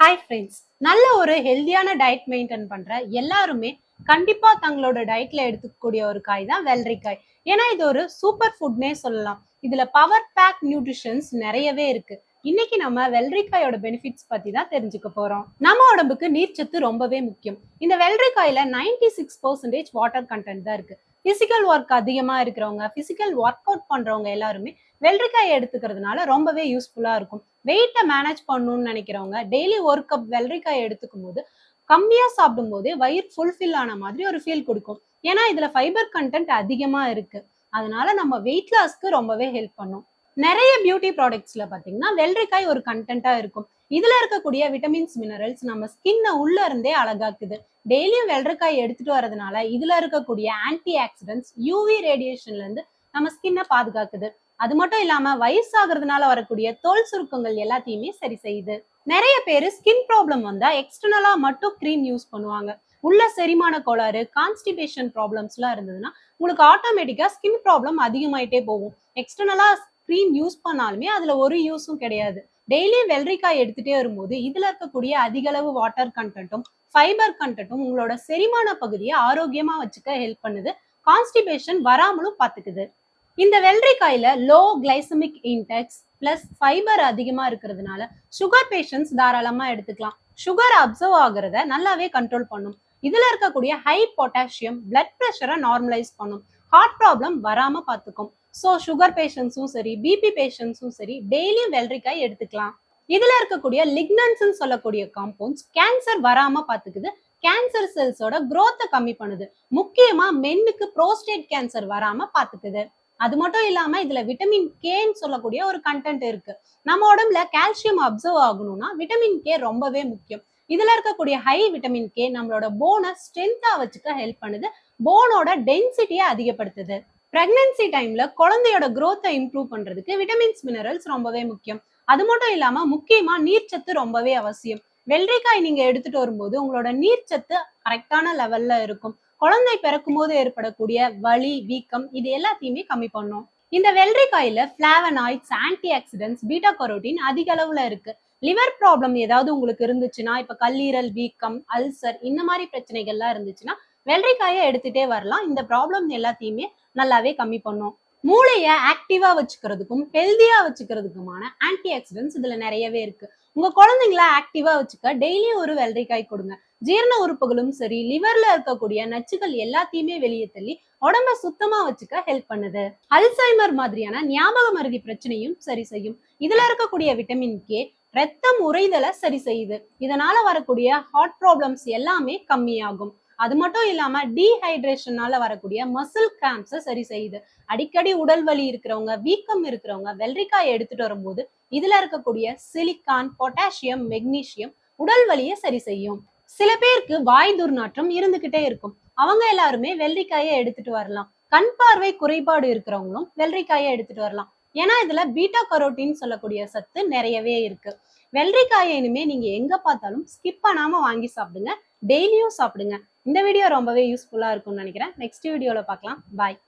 Hi friends நல்ல ஒரு ஹெல்தியான டயட் மெயின்டைன் பண்ணுற எல்லாருமே கண்டிப்பாக தங்களோட டயட்டில் எடுத்துக்கக்கூடிய ஒரு காய் தான் வெள்ளரிக்காய். ஏன்னா இது ஒரு சூப்பர் ஃபுட்னே சொல்லலாம். இதில் பவர் பேக் நியூட்ரிஷன்ஸ் நிறையவே இருக்குது இன்னைக்கு நம்ம வெள்ளரிக்காயோட பெனிஃபிட்ஸ் பத்தி தான் தெரிஞ்சுக்க போறோம். நம்ம உடம்புக்கு நீர்ச்சத்து ரொம்பவே முக்கியம். இந்த வெள்ளரிக்காயில 96% சிக்ஸ் பர்சன்டேஜ் வாட்டர் கண்டென்ட் தான் இருக்கு. பிசிக்கல் ஒர்க் அதிகமா இருக்கிறவங்க பிசிக்கல் ஒர்க் அவுட் பண்றவங்க எல்லாருமே வெள்ளரிக்காய் எடுத்துக்கிறதுனால ரொம்பவே யூஸ்ஃபுல்லா இருக்கும். வெயிட்டை மேனேஜ் பண்ணணும்னு நினைக்கிறவங்க டெய்லி ஒரு கப் வெள்ளரிக்காய் எடுத்துக்கும் போது கம்மியா சாப்பிடும் போதே வயிறு ஃபுல்ஃபில் ஆன மாதிரி ஒரு ஃபீல் கொடுக்கும். ஏன்னா இதுல ஃபைபர் கண்டென்ட் அதிகமா இருக்கு. அதனால நம்ம வெயிட் லாஸ்க்கு ரொம்பவே ஹெல்ப் பண்ணும். நிறைய பியூட்டி ப்ராடக்ட்ஸ்ல பாத்தீங்கன்னா வெள்ளரிக்காய் ஒரு கண்டென்ட்டா இருக்கும். இதுல இருக்கக்கூடிய விட்டமின்ஸ் மினரல்ஸ் நம்ம ஸ்கின்னை உள்ள இருந்தே அழகாக்குது. டெய்லியும் வெள்ளரிக்காய் எடுத்துட்டு வரதுனால இதுல இருக்கக்கூடிய ஆன்டி ஆக்சிடென்ட்ஸ் யூவி ரேடியேஷன்ல இருந்து நம்ம ஸ்கின்னை பாதுகாக்குது. அது மட்டும் இல்லாம வயசாகிறதுனால வரக்கூடிய தோல் சுருக்கங்கள் எல்லாத்தையுமே சரி செய்யுது. நிறைய பேர் ஸ்கின் ப்ராப்ளம் வந்தா எக்ஸ்டர்னலா மட்டும் க்ரீம் யூஸ் பண்ணுவாங்க. உள்ள செரிமான கோளாறு கான்ஸ்டிபேஷன் ப்ராப்ளம்ஸ்லாம் இருந்ததுன்னா உங்களுக்கு ஆட்டோமேட்டிக்கா ஸ்கின் ப்ராப்ளம் அதிகமாயிட்டே போகும். எக்ஸ்டர்னலா க்ரீம் யூஸ் பண்ணாலுமே அதுல ஒரு யூஸும் கிடையாது. டெய்லி வெள்ளரிக்காய் எடுத்துட்டே வரும்போது இதுல இருக்கக்கூடிய அதிக அளவு வாட்டர் கண்டென்ட்டும் ஃபைபர் கண்டென்ட்டும் உங்களோட செரிமான பகுதியை ஆரோக்கியமா வச்சுக்க ஹெல்ப் பண்ணுது. கான்ஸ்டிபேஷன் வராமலும் பாத்துக்குது. இந்த வெள்ளரிக்காயில low glycemic index plus fibre அதிகமா இருக்கிறதுனால சுகர் பேஷண்ட்ஸ் தாராளமா எடுத்துக்கலாம். சுகர் அப்சர்வ் ஆகுறத நல்லாவே கண்ட்ரோல் பண்ணும். இதுல இருக்கக்கூடிய ஹை பொட்டாசியம் பிளட் ப்ரெஷரை நார்மலைஸ் பண்ணும். ஹார்ட் ப்ராப்ளம் வராம பார்த்துக்கும் ஸோ சுகர் பேஷண்ட்ஸும் சரி பிபி பேஷண்ட்ஸும் சரி டெய்லியும் வெள்ளரிக்காய் எடுத்துக்கலாம். இதுல இருக்கக்கூடிய லிக்னன்ஸ் சொல்லக்கூடிய காம்பவுண்ட்ஸ் கேன்சர் வராம பாத்துக்குது. கேன்சர் செல்ஸோட குரோத்தை கம்மி பண்ணுது. முக்கியமா மென்னுக்கு ப்ரோஸ்டேட் கேன்சர் வராம பாத்துக்குது. அது மட்டும் இல்லாம இதுல விட்டமின் கேன்னு சொல்லக்கூடிய ஒரு கண்டென்ட் இருக்கு. நம்ம உடம்புல கால்சியம் அப்சர்வ் ஆகணும்னா விட்டமின் கே ரொம்பவே முக்கியம். இதுல இருக்கக்கூடிய ஹை விட்டமின் கே நம்மளோட போனை ஸ்ட்ரென்த்தா வச்சுக்க ஹெல்ப் பண்ணுது. போனோட டென்சிட்டியை அதிகப்படுத்துது. பிரெக்னன்சி டைம்ல குழந்தையோட குரோத்தை இம்ப்ரூவ் பண்றதுக்கு விட்டமின்ஸ் மினரல்ஸ் ரொம்பவே முக்கியம். அது மட்டும் இல்லாம முக்கியமா நீர்ச்சத்து ரொம்பவே அவசியம். வெள்ளரிக்காய் நீங்க எடுத்துட்டு வரும்போது உங்களோட நீர்ச்சத்து கரெக்டான லெவல்ல இருக்கும். குழந்தை பிறக்கும் போது ஏற்படக்கூடிய வலி வீக்கம் இது எல்லாத்தையுமே கம்மி பண்ணும். இந்த வெள்ளரிக்காயில flavonoids antioxidants beta carotene அதிக அளவுல இருக்கு. லிவர் ப்ராப்ளம் ஏதாவது உங்களுக்கு இருந்துச்சுன்னா இப்ப கல்லீரல் வீக்கம் அல்சர் இந்த மாதிரி பிரச்சனைகள்லாம் இருந்துச்சுன்னா வெள்ளரிக்காயை எடுத்துட்டே வரலாம். இந்த ப்ராப்ளம் எல்லாத்தையுமே நல்லாவே கம்மி பண்ணும். மூளையை ஆக்டிவா வச்சுக்கிறதுக்கும் ஹெல்தியா வச்சுக்கிறதுக்குமான ஆன்டி ஆக்சிடென்ட்ஸ் இதுல நிறையவே இருக்கு. உங்க குழந்தைங்கள ஆக்டிவா வச்சுக்க டெய்லியும் ஒரு வெள்ளரிக்காய் கொடுங்க. ஜீரண உறுப்புகளும் சரி லிவர்ல இருக்கக்கூடிய நச்சுகள் எல்லாத்தையுமே வெளியே தள்ளி உடம்ப சுத்தமா வச்சுக்க ஹெல்ப் பண்ணுது. அல்சைமர் மாதிரியான ஞாபக மருதி பிரச்சனையும் சரி செய்யும். இதுல இருக்கக்கூடிய விட்டமின் கே ரத்தம் உறைதலை சரி செய்யுது. இதனால வரக்கூடிய ஹார்ட் ப்ராப்ளம்ஸ் எல்லாமே கம்மியாகும். அது மட்டும் இல்லாம டீஹைட்ரேஷனால வரக்கூடிய மசில் கிராம்ஸை சரி செய்யுது. அடிக்கடி உடல் வலி இருக்கிறவங்க வீக்கம் இருக்கிறவங்க வெள்ளரிக்காயை எடுத்துட்டு வரும்போது இதுல இருக்கக்கூடிய சிலிக்கான் பொட்டாசியம் மெக்னீசியம் உடல் வலியை சரி செய்யும். சில பேருக்கு வாய் துர்நாற்றம் இருந்துகிட்டே இருக்கும். அவங்க எல்லாருமே வெள்ளரிக்காயை எடுத்துட்டு வரலாம். கண் பார்வை குறைபாடு இருக்கிறவங்களும் வெள்ளரிக்காயை எடுத்துட்டு வரலாம். ஏன்னா இதுல பீட்டா கரோட்டின்னு சொல்லக்கூடிய சத்து நிறையவே இருக்கு. வெள்ளரிக்காயை இனிமே நீங்க எங்க பார்த்தாலும் ஸ்கிப் பண்ணாம வாங்கி சாப்பிடுங்க. டெய்லியும் சாப்பிடுங்க. இந்த வீடியோ ரொம்பவே யூஸ்ஃபுல்லா இருக்கும்னு நினைக்கிறேன். நெக்ஸ்ட் வீடியோல பார்க்கலாம். பாய்